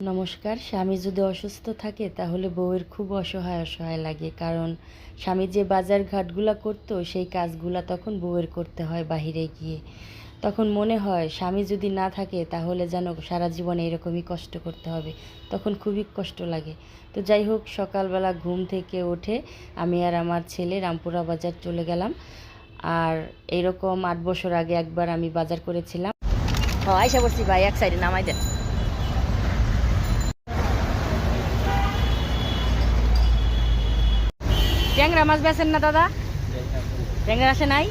নমস্কার, স্বামী যদি অসুস্থ থাকে তাহলে বউয়ের খুব অসহায় অসহায় লাগে, কারণ স্বামী যে বাজার ঘাটগুলা করতো সেই কাজগুলা তখন বউয়ের করতে হয় বাহিরে গিয়ে। তখন মনে হয় স্বামী যদি না থাকে তাহলে যেন সারা জীবনে এরকমই কষ্ট করতে হবে, তখন খুবই কষ্ট লাগে। তো যাই হোক, সকালবেলা ঘুম থেকে উঠে আমি আর আমার ছেলে রামপুরা বাজার চলে গেলাম। আর এরকম আট বছর আগে একবার আমি বাজার করেছিলাম। আয়সা বলছি ভাই, এক সাইডে নামাই দেন। ট্যাংরা মাছ বেছেন না দাদা? ট্যাংরা আসে নাই?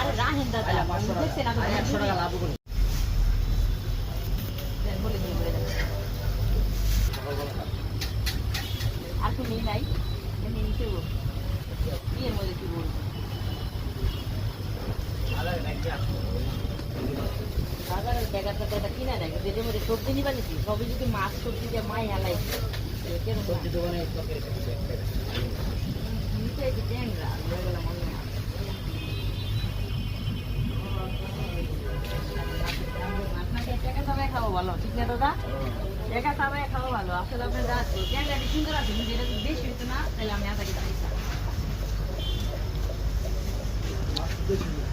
আরে রাহেন দাদা দেখছেন আপনি দেন, বলে দিন, বলে দেন। আর কি নেই নাই এমনি নিতে হবে। বিয়ের মধ্যে কি বলব বাজারের এটা কিনা মধ্যে সবজি নিবা নিছি সবই যদি মাছ সবজি দিয়ে মাই হালাই সবজি দোকানে ট্যাংরা মনে হয় টাকা সবাই খাব ভালো ঠিক না দাদা? টাকা সবাই খাব ভালো। আসলে আপনি যা ট্যাংরা সুন্দর আছে কিন্তু এটা যদি বেশি হইতো না তাহলে আমি করি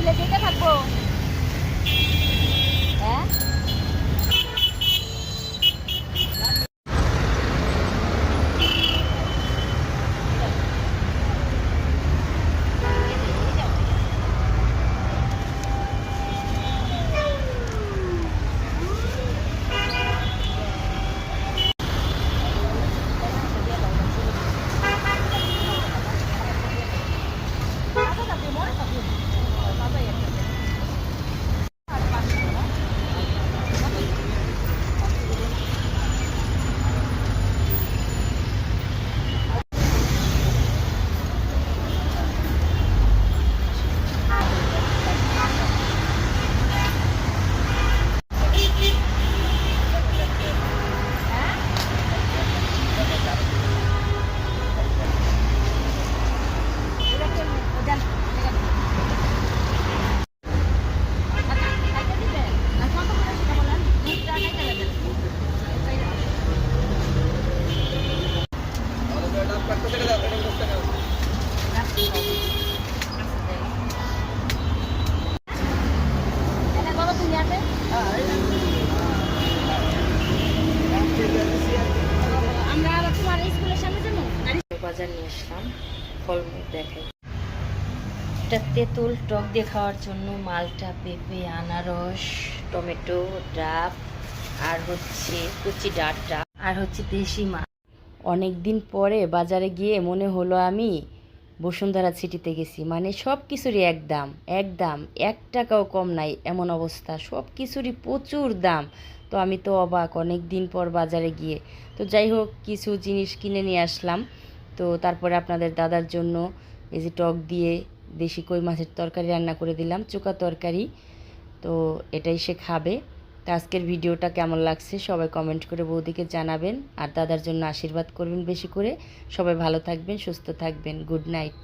যেটাই তুলে যেতে থাকবো বাজার তেঁতুল টক দিয়ে খাওয়ার জন্য মালটা পেঁপে, আনারস, টমেটো, ডাব, আর হচ্ছে কুচি ডাঁটা, আর হচ্ছে দেশি মাছ। অনেক দিন পরে বাজারে গিয়ে মনে হলো আমি বসুন্ধরা সিটিতে গেছি। মানে সব কিছুরই এক দাম এক দাম, এক টাকাও কম নাই এমন অবস্থা। সব কিছুরই প্রচুর দাম। তো আমি তো অবাক, অনেক দিন পর বাজারে গিয়ে। তো যাই হোক, কিছু জিনিস কিনে নিয়ে আসলাম। তো তারপরে আপনাদের দাদার জন্য এই যে টক দিয়ে দেশি কই মাছের তরকারি রান্না করে দিলাম চোকা তরকারি। তো এটাই সে খাবে। আজকের ভিডিওটা কেমন লাগছে সবাই কমেন্ট করে বৌদিকে জানাবেন। আর দাদার জন্য আশীর্বাদ করবেন বেশি করে। সবাই ভালো থাকবেন, সুস্থ থাকবেন। Good night